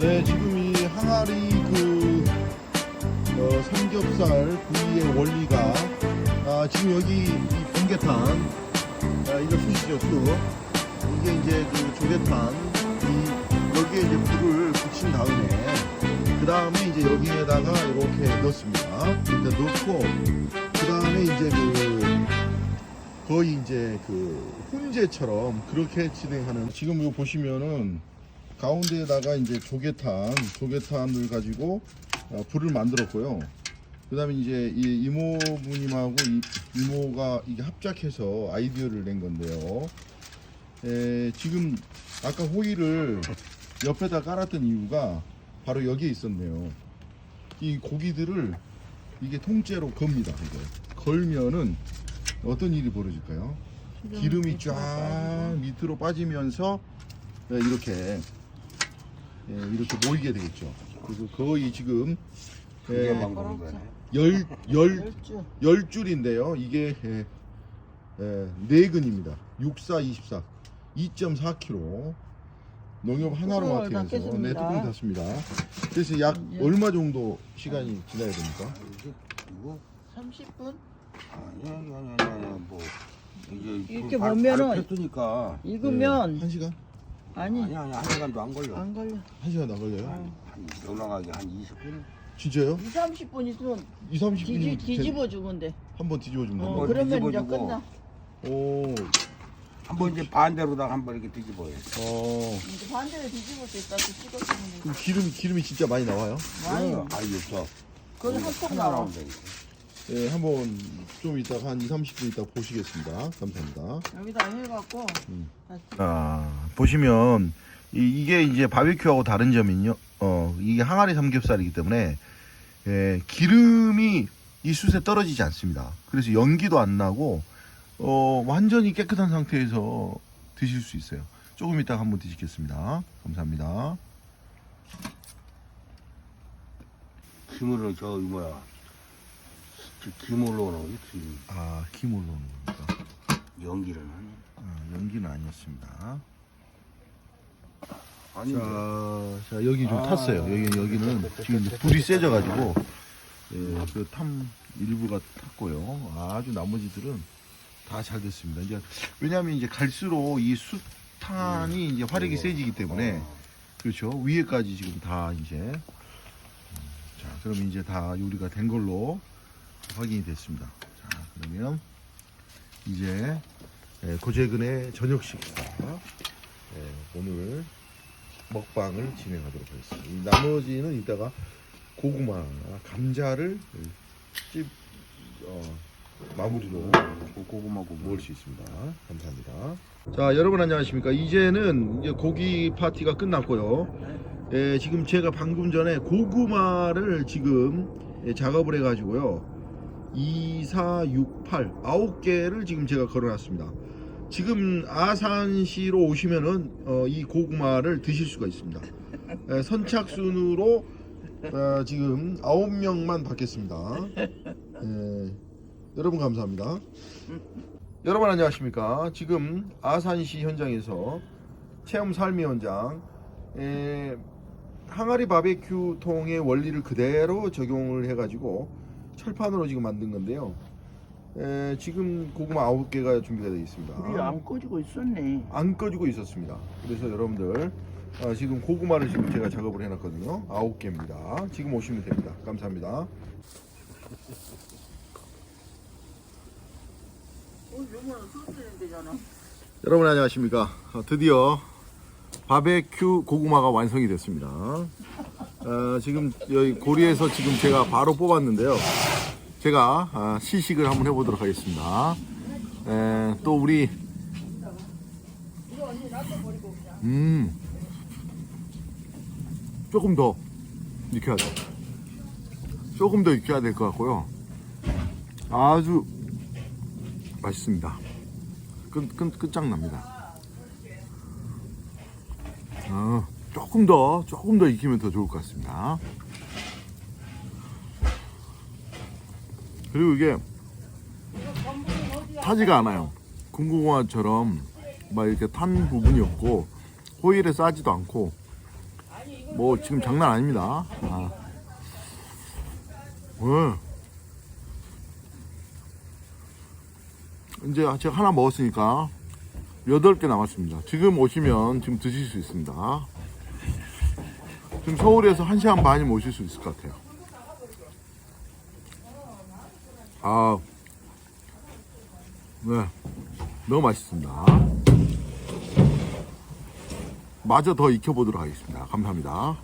네, 지금 이 항아리 그 어, 삼겹살 구이의 원리가 아, 지금 여기 이 분개탄 아, 이거 쑤시죠 쑥 이게 이제 그 조개탄 이 여기에 이제 불을 붙인 다음에 그 다음에 이제 여기에다가 이렇게 넣습니다. 일단 넣고 이제 그 거의 이제 그 훈제처럼 그렇게 진행하는 지금 이거 보시면은 가운데에다가 이제 조개탄, 조개탄을 가지고 어, 불을 만들었고요. 그다음에 이제 이 이모부님하고 이, 이모가 이게 합작해서 아이디어를 낸 건데요. 에, 지금 아까 호일을 옆에다 깔았던 이유가 바로 여기에 있었네요. 이 고기들을 이게 통째로 겁니다. 이거 걸면은 어떤 일이 벌어질까요? 기름이 쫙 밑으로 빠지면서 네, 이렇게 예, 이렇게 모이게 되겠죠. 그래서 거의 지금 예, 거네. 열, 열. 열 줄인데요. 이게 예, 예, 네 근입니다. 64, 24, 2.4kg. 농협 하나로 마트에서 네. 뚜껑 닫습니다. 그래서 약 예. 얼마 정도 시간이 지나야 됩니까? 이게 이거 30분? 아니 아니 아니 아니 아니 뭐 이제 이렇게 보면은 폈으니까 익으면 한 시간? 아니 아니 아니 한 시간도 안 걸려. 안 걸려. 한 시간 안 걸려요? 한 올라가기 한 20분. 진짜요? 2, 30분 있으면 2, 30분이면 뒤지, 뒤집어 주면 돼. 한번 뒤집어 주면 어. 번 그러면 이제. 끝나. 오, 한 번 이제 반대로다가 한번 이렇게 뒤집어요. 어. 이제 반대로 뒤집어서 있다 또 찍어 주면 돼. 그럼 기름이 기름이 진짜 많이 나와요? 많이. 어, 아니 없어. 거기 한통 하나 나와. 나온다. 이거. 예, 한번 좀 이따가 한 2, 30분 있다 보시겠습니다. 감사합니다. 여기다 해갖고 음. 다시 아, 보시면 이, 게 이제 바베큐하고 다른 점은요. 어, 이게 항아리 삼겹살이기 때문에 예, 기름이 이 숯에 떨어지지 않습니다. 그래서 연기도 안 나고 어, 완전히 깨끗한 상태에서 드실 수 있어요. 조금 이따가 한번 드시겠습니다. 감사합니다. 김으로 저 뭐야. 저 김으로 넣어요. 김. 아, 김 올라오는 겁니까? 연기를 하네. 아, 연기는 아니었습니다. 아니 자, 자 여기 좀 아, 탔어요. 여기 여기는 지금 이제 불이 세져가지고 예, 그탐 일부가 탔고요. 아주 나머지들은 다 잘 됐습니다. 이제 왜냐하면 이제 갈수록 이 숯탄이 이제 화력이 세지기 때문에 그렇죠 위에까지 지금 다 이제 음, 자 그럼 이제 다 요리가 된 걸로 확인이 됐습니다. 자 그러면 이제 예, 고재근의 저녁 식사 예, 오늘 먹방을 진행하도록 하겠습니다. 이 나머지는 이따가 고구마, 감자를 찝 어, 마무리로 고구마 고구마. 먹을 수 있습니다. 감사합니다. 자, 여러분 안녕하십니까? 이제는 이제 고기 파티가 끝났고요. 예, 지금 제가 방금 전에 고구마를 지금 예, 작업을 해가지고요. 2, 4, 6, 8, 9개를 지금 제가 걸어놨습니다. 지금 아산시로 오시면은 어, 이 고구마를 드실 수가 있습니다. 예, 선착순으로 어, 지금 9명만 받겠습니다. 예, 여러분 감사합니다. 여러분 안녕하십니까? 지금 아산시 현장에서 체험 삶의 현장 에, 항아리 바베큐 통의 원리를 그대로 적용을 해가지고 철판으로 지금 만든 건데요. 에, 지금 고구마 9개가 준비가 되어 있습니다. 불이 안 꺼지고 있었네. 안 꺼지고 있었습니다. 그래서 여러분들 아, 지금 고구마를 지금 제가 작업을 해놨거든요. 9개입니다. 지금 오시면 됩니다. 감사합니다. 어. 여러분 안녕하십니까 어, 드디어 바베큐 고구마가 완성이 됐습니다 어, 지금 여기 고리에서 지금 제가 바로 뽑았는데요 제가 아, 시식을 한번 해보도록 하겠습니다 에, 또 우리 음 조금 더 익혀야 돼 조금 더 익혀야 될 것 같고요 아주 맛있습니다 끝, 끝, 끝장납니다. 어, 조금 더, 조금 더 익히면 더 좋을 것 같습니다. 그리고 이게 타지가 않아요. 군고구마처럼 막 이렇게 탄 부분이 없고 호일에 싸지도 않고 뭐 지금 장난 아닙니다. 아. 왜? 이제 제가 하나 먹었으니까 여덟 개 남았습니다. 지금 오시면 지금 드실 수 있습니다. 지금 서울에서 한 시간 반이면 오실 수 있을 것 같아요. 아, 네, 너무 맛있습니다. 마저 더 익혀보도록 하겠습니다. 감사합니다.